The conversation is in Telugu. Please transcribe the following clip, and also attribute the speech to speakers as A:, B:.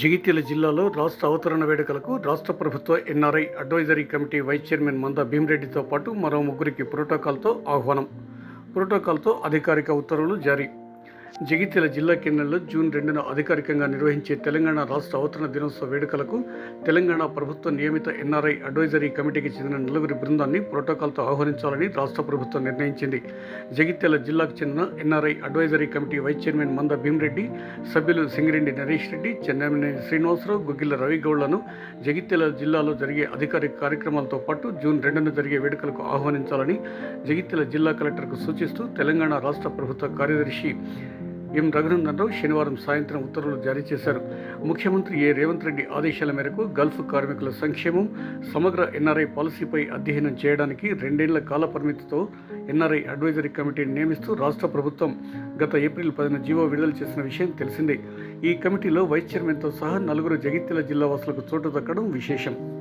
A: జగిత్యాల జిల్లాలో రాష్ట్ర అవతరణ వేడుకలకు రాష్ట్ర ప్రభుత్వ NRI advisory committee vice chairman Manda భీమరెడ్డితో పాటు మరో ముగ్గురికి ప్రోటోకాల్తో ఆహ్వానం. ప్రోటోకాల్తో అధికారిక ఉత్తర్వులు జారీ. జగిత్యాల జిల్లా కేంద్రంలో జూన్ రెండున అధికారికంగా నిర్వహించే తెలంగాణ రాష్ట్ర అవతరణ దినోత్సవ వేడుకలకు తెలంగాణ ప్రభుత్వ నియమిత ఎన్ఆర్ఐ అడ్వైజరీ కమిటీకి చెందిన నలుగురి బృందాన్ని ప్రోటోకాల్తో ఆహ్వానించాలని రాష్ట్ర ప్రభుత్వం నిర్ణయించింది. జగిత్యాల జిల్లాకు చెందిన NRI advisory committee vice chairman Manda Bhimareddy సభ్యులు సింగిరెడ్డి నరేష్ రెడ్డి చెన్నమనేని శ్రీనివాసరావు గుగ్గిల రవిగౌడ్లను జగిత్యాల జిల్లాలో జరిగే అధికారిక కార్యక్రమాలతో పాటు జూన్ రెండున జరిగే వేడుకలకు ఆహ్వానించాలని జగిత్యాల జిల్లా కలెక్టర్కు సూచిస్తూ తెలంగాణ రాష్ట్ర ప్రభుత్వ కార్యదర్శి ఎం రఘునందనరావు శనివారం సాయంత్రం ఉత్తర్వులు జారీ చేశారు. ముఖ్యమంత్రి ఏ రేవంత్ రెడ్డి ఆదేశాల మేరకు గల్ఫ్ కార్మికుల సంక్షేమం సమగ్ర ఎన్ఆర్ఐ పాలసీపై అధ్యయనం చేయడానికి రెండేళ్ళ కాల పరిమితితో ఎన్ఆర్ఐ అడ్వైజరీ కమిటీని నియమిస్తూ రాష్ట్ర ప్రభుత్వం గత ఏప్రిల్ పదిన జీవో విడుదల చేసిన విషయం తెలిసిందే. ఈ కమిటీలో వైస్ చైర్మన్తో సహా నలుగురు జగిత్యాల జిల్లా వాసులకు చోటు దక్కడం విశేషం.